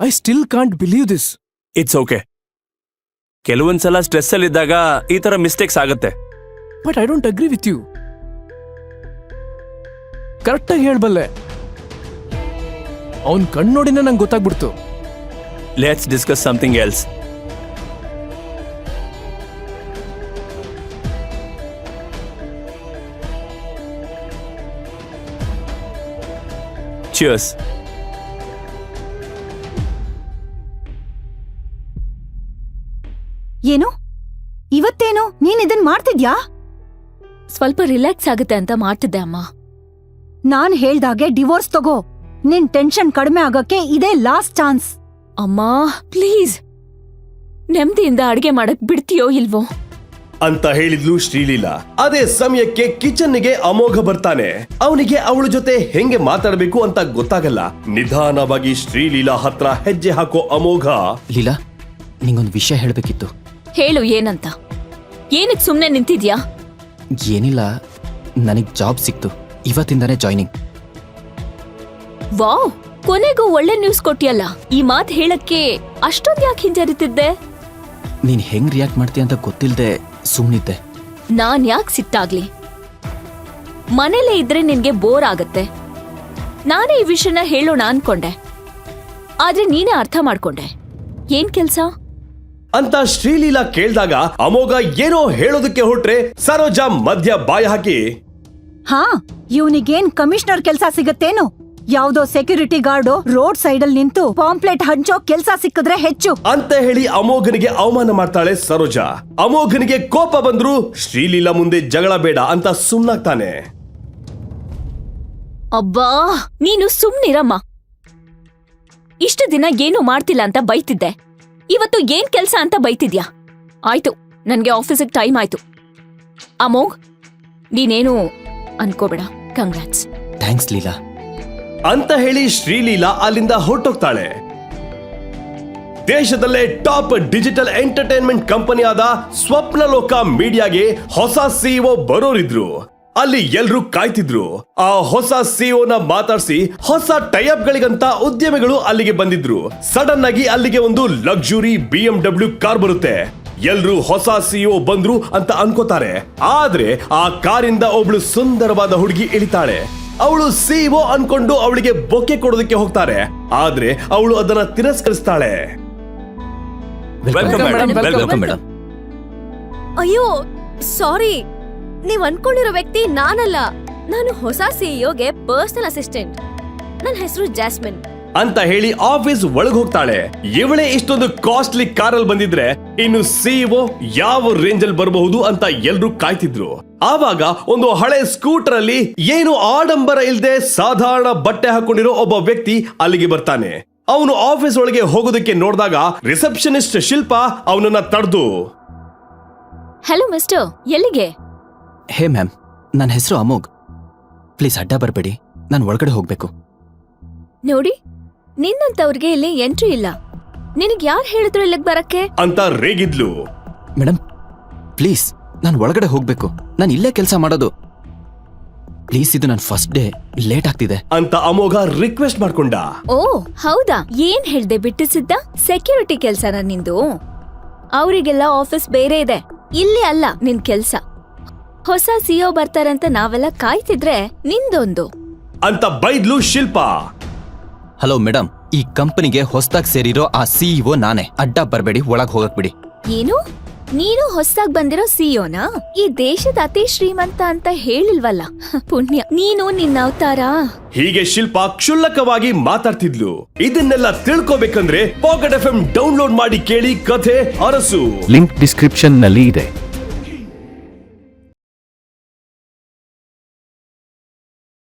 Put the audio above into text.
I still can't believe this it's okay ಕೆಲವೊಂದ್ಸಲ stress ಅಲ್ಲಿ ಇದ್ದಾಗ ಈ ತರ ಮಿಸ್ಟೇಕ್ಸ್ ಆಗುತ್ತೆ but I don't agree with you ಕರೆಕ್ಟಾಗಿ ಹೇಳ್ಬಲ್ಲೆ ಅವನ್ ಕಣ್ಣೋಡಿನೇ ನಂಗೆ ಗೊತ್ತಾಗ್ಬಿಡ್ತು. Let's discuss something else cheers ಏನು? ಇವತ್ತೇನು? ನೀನ್ ಇದನ್ ಮಾಡ್ತಿದ್ಯಾ? ಸ್ವಲ್ಪ ರಿಲ್ಯಾಕ್ಸ್ ಆಗುತ್ತೆ ಅಂತ ಮಾಡ್ತಿದ್ದೆ ಅಮ್ಮ. ನಾನ್ ಹೇಳ್ದಾಗೆ ಡಿವೋರ್ಸ್ ತಗೋ. ನಿನ್ ಟೆನ್ಷನ್ ಕಡಿಮೆ ಆಗಕ್ಕೆ ಇದೇ ಲಾಸ್ಟ್ ಚಾನ್ಸ್. ಅಮ್ಮ ಪ್ಲೀಸ್. ನೆಮ್ಮದಿಯಿಂದ ಅಡಿಗೆ ಮಾಡಕ್ ಬಿಡ್ತೀಯೋ ಇಲ್ವೋ? ಅಂತ ಹೇಳಿದ್ಲು ಶ್ರೀಲೀಲಾ. ಅದೇ ಸಮಯಕ್ಕೆ ಕಿಚನ್ನಿಗೆ ಅಮೋಘ ಬರ್ತಾನೆ. ಅವನಿಗೆ ಅವಳ ಜೊತೆ ಹೆಂಗೆ ಮಾತಾಡಬೇಕು ಅಂತ ಗೊತ್ತಾಗಲ್ಲ. ನಿಧಾನವಾಗಿ ಶ್ರೀಲೀಲಾ ಹತ್ರ ಹೆಜ್ಜೆ ಹಾಕೋ ಅಮೋಘ. ಲೀಲಾ ನಿಂಗೊಂದು ವಿಷಯ ಹೇಳಬೇಕಿತ್ತು. ಹೇಳು ಏನಂತ? ಏನಕ್ಕೆ ಸುಮ್ಮನೆ ನಿಂತಿದ್ಯಾ? ಏನಿಲ್ಲ ನನಗೆ ಜಾಬ್ ಸಿಕ್ತು. ಇವತ್ತಿಂದಾನೇ ಜಾಯ್ನಿಂಗ್. ವಾವ್ ಕೊನೆಗೂ ಒಳ್ಳೆ ನ್ಯೂಸ್ ಕೊಟ್ಟಿಯಲ್ಲ ಈ ಮಾತು ಹೇಳಕ್ಕೆ ಅಷ್ಟೊಂದ್ ಯಾಕೆ ಹಿಂಜರಿತಿದ್ದೆ? ನೀನ್ ಹೆಂಗ್ ರಿಯಾಕ್ಟ್ ಮಾಡ್ತೀಯ ಅಂತ ಗೊತ್ತಿಲ್ಲದೆ ಸುಮ್ಮನಿದ್ದೆ ನಾನ್ ಯಾಕೆ ಸಿಟ್ಟಾಗ್ಲಿ? ಮನೇಲೆ ಇದ್ರೆ ನಿನ್ಗೆ ಬೋರ್ ಆಗತ್ತೆ. ನಾನೇ ಈ ವಿಷಯನ ಹೇಳೋಣ ಅನ್ಕೊಂಡೆ. ಆದ್ರೆ ನೀನೇ ಅರ್ಥ ಮಾಡ್ಕೊಂಡೆ. ಏನ್ ಕೆಲ್ಸ? ಅಂತ ಶ್ರೀಲೀಲಾ ಕೇಳ್ದಾಗ ಅಮೋಘ ಏನೋ ಹೇಳೋದಕ್ಕೆ ಹೊಟ್ರೆ ಸರೋಜಾ ಮಧ್ಯ ಬಾಯ ಹಾಕಿ ಹಾ ಇವನಿಗೇನ್ ಕಮಿಷನರ್ ಕೆಲ್ಸ ಸಿಗತ್ತೇನು? ಯಾವ್ದೋ ಸೆಕ್ಯೂರಿಟಿ ಗಾರ್ಡು ರೋಡ್ ಸೈಡ್ ಅಲ್ಲಿ ನಿಂತು ಪಾಂಪ್ಲೆಟ್ ಹಂಚೋ ಕೆಲ್ಸ ಸಿಕ್ಕಿದ್ರೆ ಹೆಚ್ಚು. ಅಂತ ಹೇಳಿ ಅಮೋಘನಿಗೆ ಅವಮಾನ ಮಾಡ್ತಾಳೆ ಸರೋಜಾ. ಅಮೋಘನಿಗೆ ಕೋಪ ಬಂದ್ರು ಶ್ರೀಲೀಲಾ ಮುಂದೆ ಜಗಳ ಬೇಡ ಅಂತ ಸುಮ್ನಾಗ್ತಾನೆ. ಅಬ್ಬಾ ನೀನು ಸುಮ್ನಿರಮ್ಮ. ಇಷ್ಟು ದಿನ ಏನು ಮಾಡ್ತಿಲ್ಲ ಅಂತ ಬೈತಿದ್ದೆ. ಇವತ್ತು ಏನ್ ಕೆಲ್ಸ ಅಂತ ಬೈತಿದ್ಯಾ? ಆಯ್ತು ನನ್ಗೆ ಆಫೀಸಿಗೆ ಟೈಮ್ ಆಯ್ತು. ಅಮೋಘ್ ನೀನೇನು ಅನ್ಕೋಬೇಡ. Congrats thanks Leela. ಅಂತ ಹೇಳಿ ಶ್ರೀಲೀಲಾ ಅಲ್ಲಿಂದ ಹೊರಟೋಗ್ತಾಳೆ. ದೇಶದಲ್ಲೇ ಟಾಪ್ ಡಿಜಿಟಲ್ ಎಂಟರ್ಟೈನ್ಮೆಂಟ್ ಕಂಪನಿಯಾದ ಸ್ವಪ್ನಲೋಕ ಮೀಡಿಯಾಗೆ ಹೊಸ ಸಿಇಒ ಬರೋರಿದ್ರು. ಅಲ್ಲಿ ಎಲ್ರು ಕಾಯ್ತಿದ್ರು. ಆ ಹೊಸ ಸಿಒನ ಮಾತಾಡಿಸಿ ಮಾತಾಡ್ಸಿ ಹೊಸ ಟೈಅಪ್ ಗಳಿಗಂತ ಉದ್ಯಮಿಗಳು ಅಲ್ಲಿಗೆ ಬಂದಿದ್ರು. ಸಡನ್ ಆಗಿ ಅಲ್ಲಿಗೆ ಒಂದು luxury B M W car ಬರುತ್ತೆ. ಎಲ್ರೂ ಹೊಸ ಸಿಇಒ ಬಂದ್ರು ಅಂತ ಅನ್ಕೋತಾರೆ. ಆದ್ರೆ ಆ ಕಾರಿಂದ ಒಬ್ಳು ಸುಂದರವಾದ ಹುಡುಗಿ ಇಳಿತಾಳೆ. ಅವಳು ಸಿಇಒ ಅನ್ಕೊಂಡು ಅವಳಿಗೆ ಬೊಕ್ಕೆ ಕೊಡೋದಕ್ಕೆ ಹೋಗ್ತಾರೆ. ಆದ್ರೆ ಅವಳು ಅದನ್ನ ತಿರಸ್ಕರಿಸ್ತಾಳೆ. ಅಯ್ಯೋ ಸಾರಿ ನೀವ್ ಅನ್ಕೊಂಡಿರೋ ವ್ಯಕ್ತಿ ನಾನಲ್ಲ. ನಾನು ಹೊಸ ಸಿಇಒಗೆ ಪರ್ಸನಲ್ ಅಸಿಸ್ಟೆಂಟ್ ನನ್ನ ಹೆಸರು ಜಾಸ್ಮಿನ್. ಅಂತ ಹೇಳಿ ಆಫೀಸ್ ಒಳಗ್ ಹೋಗ್ತಾಳೆ. ಇವಳೇ ಇಷ್ಟೊಂದು ಕಾಸ್ಟ್ಲಿ ಕಾರಲ್ಲಿ ಬಂದಿದ್ರೆ ಇನ್ನು ಸಿಇಒ ಯಾವ ರೇಂಜ್ ಅಲ್ಲಿ ಬರಬಹುದು ಅಂತ ಎಲ್ರೂ ಕಾಯ್ತಿದ್ರು. ಆವಾಗ ಒಂದು ಹಳೆ ಸ್ಕೂಟರ್ ಅಲ್ಲಿ ಏನು ಆಡಂಬರ ಇಲ್ದೆ ಸಾಧಾರಣ ಬಟ್ಟೆ ಹಾಕೊಂಡಿರೋ ಒಬ್ಬ ವ್ಯಕ್ತಿ ಅಲ್ಲಿಗೆ ಬರ್ತಾನೆ. ಅವನು ಆಫೀಸ್ ಒಳಗೆ ಹೋಗೋದಕ್ಕೆ ನೋಡಿದಾಗ ರಿಸೆಪ್ಷನಿಸ್ಟ್ ಶಿಲ್ಪ ಅವನನ್ನ ತಡೆದು. ಹಲೋ ಮಿಸ್ಟರ್ ಎಲ್ಲಿಗೆ? ಹೇ ಮ್ಯಾಮ್ ನನ್ನ ಹೆಸರು ಅಮೋಘ್. ಪ್ಲೀಸ್ ಅಡ್ಡ ಬರಬೇಡಿ ನಾನು ಒಳಗಡೆ ಹೋಗ್ಬೇಕು. ನೋಡಿ ನಿನ್ನಂತವ್ರಿಗೆ ಇಲ್ಲಿ ಎಂಟ್ರಿ ಇಲ್ಲ. ನಿನಗೆ ಯಾರು ಹೇಳಿದ್ರು ಇಲ್ಲಿಗ್ ಬರಕ್ಕೆ? ಅಂತ ರೇಗಿದ್ಲು. ಮೇಡಮ್ ಪ್ಲೀಸ್ ನಾನು ಒಳಗಡೆ ಹೋಗ್ಬೇಕು. ನಾನು ಇಲ್ಲೇ ಕೆಲಸ ಮಾಡೋದು. ಪ್ಲೀಸ್ ಇದು ನನ್ನ ಫಸ್ಟ್ ಡೇ ಲೇಟ್ ಆಗ್ತಿದೆ. ಅಂತ ಅಮೋಘ ರಿಕ್ವೆಸ್ಟ್ ಮಾಡ್ಕೊಂಡ. ಓ ಹೌದಾ? ಏನ್ ಹೇಳ್ದೆ ಬಿಟ್ಟಿಸಿದ್ದ ಸೆಕ್ಯೂರಿಟಿ ಕೆಲ್ಸನ ನಿಂದು? ಅವರಿಗೆಲ್ಲ ಆಫೀಸ್ ಬೇರೆ ಇದೆ. ಇಲ್ಲಿ ಅಲ್ಲ ನಿನ್ ಕೆಲ್ಸ. ಹೊಸ ಸಿಒ ಬರ್ತಾರಂತ ನಾವೆಲ್ಲ ಕಾಯ್ತಿದ್ರೆ ನಿಂದೊಂದು. ಅಂತ ಬೈದ್ಲು ಶಿಲ್ಪ. ಹಲೋ ಮೇಡಮ್ ಈ ಕಂಪನಿಗೆ ಹೊಸದಾಗಿ ಸೇರಿರೋ ಆ ಸಿಇಒ ನಾನೇ. ಅಡ್ಡ ಬರಬೇಡಿ ಒಳಗ್ ಹೋಗಕ್ ಬಿಡಿ. ಏನು? ನೀನು ಹೊಸದಾಗ್ ಬಂದಿರೋ ಸಿಇಒನ? ಈ ದೇಶದ ಅತಿ ಶ್ರೀಮಂತ ಅಂತ ಹೇಳಿಲ್ವಲ್ಲ? ಪುಣ್ಯ ನೀನು ನಿನ್ನ ಅವತಾರ. ಹೀಗೆ ಶಿಲ್ಪ ಕ್ಷುಲ್ಲಕವಾಗಿ ಮಾತಾಡ್ತಿದ್ಲು. ಇದನ್ನೆಲ್ಲ ತಿಳ್ಕೊಬೇಕಂದ್ರೆ ಪಾಕೆಟ್ ಎಫ್ ಡೌನ್ಲೋಡ್ ಮಾಡಿ ಕೇಳಿ ಕಥೆ ಅರಸು. ಲಿಂಕ್ ಡಿಸ್ಕ್ರಿಪ್ಷನ್ನಲ್ಲಿ ಇದೆ.